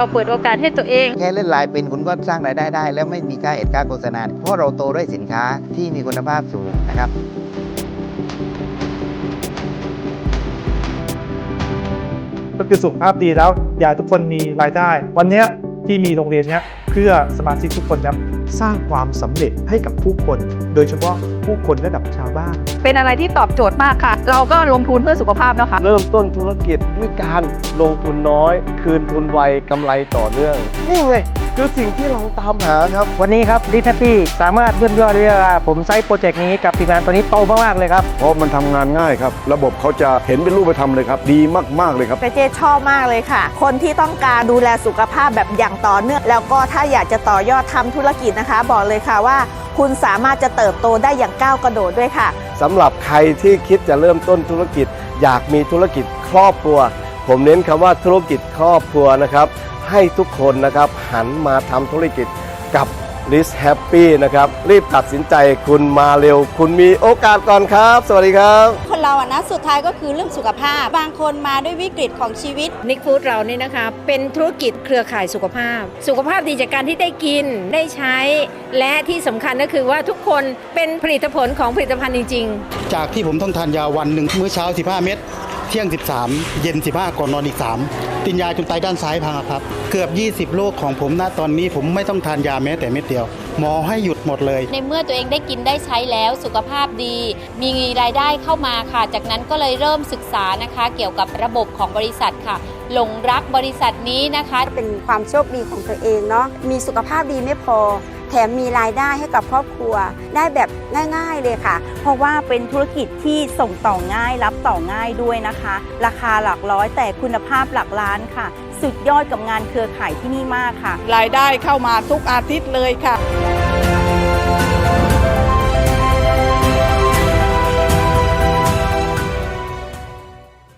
เราเปิดโอกาสให้ตัวเอง แค่เล่นไลน์เป็นคุณก็สร้างรายได้ได้ แล้วไม่มีค่าเอ็ดค่าโฆษณาเพราะเราโตด้วยสินค้าที่มีคุณภาพสูงนะครับก็คือสุขภาพดีแล้ว อยากให้ทุกคนมีรายได้ วันเนี้ยที่มีโรงเรียนเนี้ยเพื่อสมาชิกทุกคนครับ สร้างความสำเร็จให้กับผู้คน โดยเฉพาะผู้คนระดับชาวบ้าน เป็นอะไรที่ตอบโจทย์มากค่ะ เราก็ลงทุนเพื่อสุขภาพนะคะเริ่มต้นธุรกิจด้วยการลงทุนน้อย คืนทุนไวกำไรต่อเนื่องนี่ไง คือสิ่งที่เราตามหาครับ วันนี้ครับดิสแฮปปี้สามารถเลื่อนยอดได้ว่าผมใช้โปรเจกต์นี้กับทีมงานตัวนี้โตมากๆเลยครับ เพราะมันทำงานง่ายครับ ระบบเขาจะเห็นเป็นรูปธรรมเลยครับ ดีมากๆเลยครับ แต่เจ๊ชอบมากเลยค่ะ คนที่ต้องการดูแลสุขภาพแบบอย่างต่อเนื่องแล้วก็ถ้าอยากจะต่อยอดทำธุรกิจนะคะ บอกเลยค่ะว่า คุณสามารถจะเติบโตได้อย่างก้าวกระโดดด้วยค่ะ สำหรับใครที่คิดจะเริ่มต้นธุรกิจ อยากมีธุรกิจครอบครัว ผมเน้นคำว่าธุรกิจครอบครัวนะครับ ให้ทุกคนนะครับหันมาทำธุรกิจกับ l i s Happy นะครับ รีบตัดสินใจคุณมาเร็ว คุณมีโอกาสก่อนครับ สวัสดีครับ คนเราอะนะสุดท้ายก็คือเรื่องสุขภาพ บางคนมาด้วยวิกฤตของชีวิต นิกฟู้ดเรานี่นะคะ เป็นธุรกิจเครือข่ายสุขภาพ สุขภาพดีจากการที่ได้กินได้ใช้ และที่สำคัญก็คือว่าทุกคนเป็นผลิตผลของผลิตภัณฑ์จริง ๆ จากที่ผมต้องทานยาวันหนึ่งมื้อเช้า 15 เม็ด เที่ยง 13 เย็น 15 ก่อนนอนอีก 3 ตินยาจนไตด้านซ้ายพังอะครับ เกือบ 20 โรคของผมณตอนนี้ผมไม่ต้องทานยาแม้แต่เม็ดเดียว หมอให้หยุดหมดเลย ในเมื่อตัวเองได้กินได้ใช้แล้วสุขภาพดี มีรายได้เข้ามาค่ะ จากนั้นก็เลยเริ่มศึกษานะคะ เกี่ยวกับระบบของบริษัทค่ะ หลงรักบริษัทนี้นะคะ เป็นความโชคดีของตัวเองเนาะมีสุขภาพดีไม่พอ แถมมีรายได้ให้กับครอบครัว ได้แบบง่าย ๆเลยค่ะ เพราะว่าเป็นธุรกิจที่ส่งต่อง่ายรับต่อง่ายด้วยนะคะ ราคาหลักร้อยแต่คุณภาพหลักล้านค่ะ สุดยอดกับงานเครือข่ายที่นี่มากค่ะ รายได้เข้ามาทุกอาทิตย์เลยค่ะ